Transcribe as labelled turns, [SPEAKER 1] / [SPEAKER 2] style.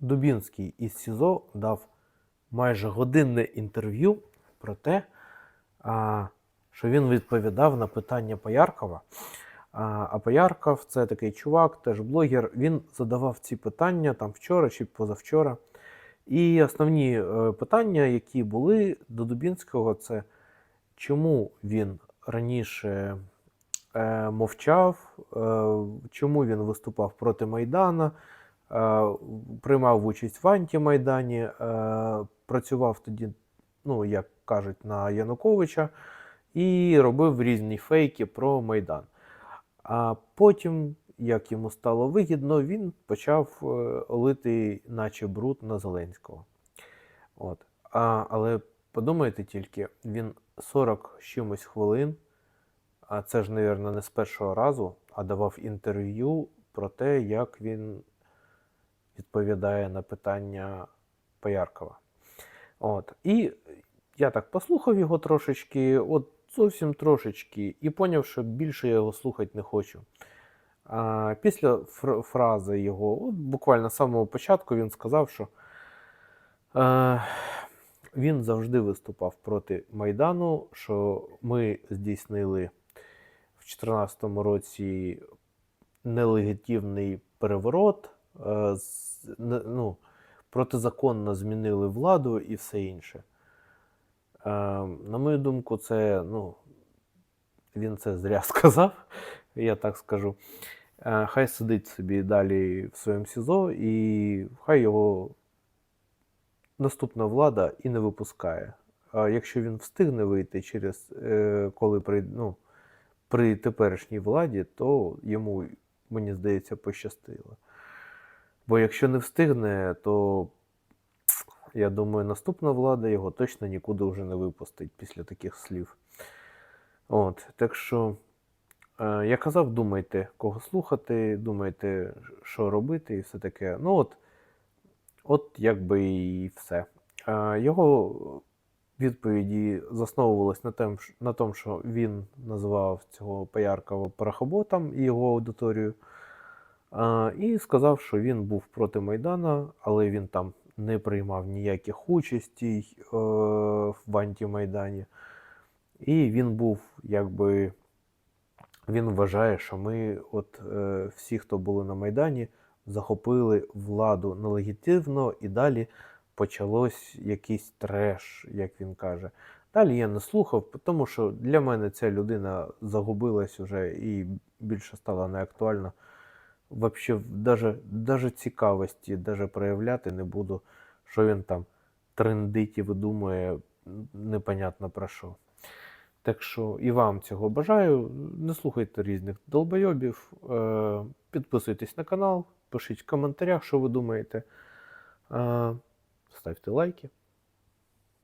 [SPEAKER 1] Дубінський із СІЗО дав майже годинне інтерв'ю про те, що він відповідав на питання Пояркова. А, Поярков це такий чувак, теж блогер. Він задавав ці питання там вчора чи позавчора. І основні е, питання, які були до Дубінського, це чому він раніше е, мовчав, е, чому він виступав проти Майдана, приймав участь в антимайдані, е, працював тоді, ну, як кажуть, на Януковича, і робив різні фейки про Майдан. А потім, як йому стало вигідно, він почав е, лити, наче бруд на Зеленського. От. А, але подумайте тільки, він 40 з чимось хвилин, а це ж, мабуть, не з першого разу, а давав інтерв'ю про те, як він відповідає на питання Пояркова. От. І я так послухав його трошечки, от зовсім трошечки, і поняв, що більше я його слухати не хочу. А після фр- фрази його, от буквально з самого початку, він сказав, що е, він завжди виступав проти Майдану, що ми здійснили в 2014 році нелегітимний переворот, ну, протизаконно змінили владу і все інше. Е, на мою думку, це, ну, він це зря сказав, я так скажу. Е, Хай сидить собі далі в своєму СІЗО, і хай його наступна влада і не випускає. А якщо він встигне вийти через е, коли при, ну, при теперішній владі, то йому, мені здається, пощастило. Бо якщо не встигне, то я думаю, наступна влада його точно нікуди вже не випустить після таких слів. От, так що, е, я казав, думайте, кого слухати, думайте, що робити, і все таке. Ну от, от якби і все. Е, його відповіді засновувались на, тем, на тому, що він називав цього Пояркова парахоботом і його аудиторію. І сказав, що він був проти Майдана, але він там не приймав ніяких участей е, в антимайдані. І він був, якби, він вважає, що ми, от е, всі, хто були на Майдані, захопили владу нелегітимно, і далі почалось якийсь треш, як він каже. Далі я не слухав, тому що для мене ця людина загубилась уже і більше стала неактуальна. Вообще, даже, даже цікавості даже проявляти не буду, що він там трендить і видумує непонятно про що. Так що і вам цього бажаю. Не слухайте різних долбойобів. Е, підписуйтесь на канал, пишіть в коментарях, що ви думаєте. Е, ставте лайки.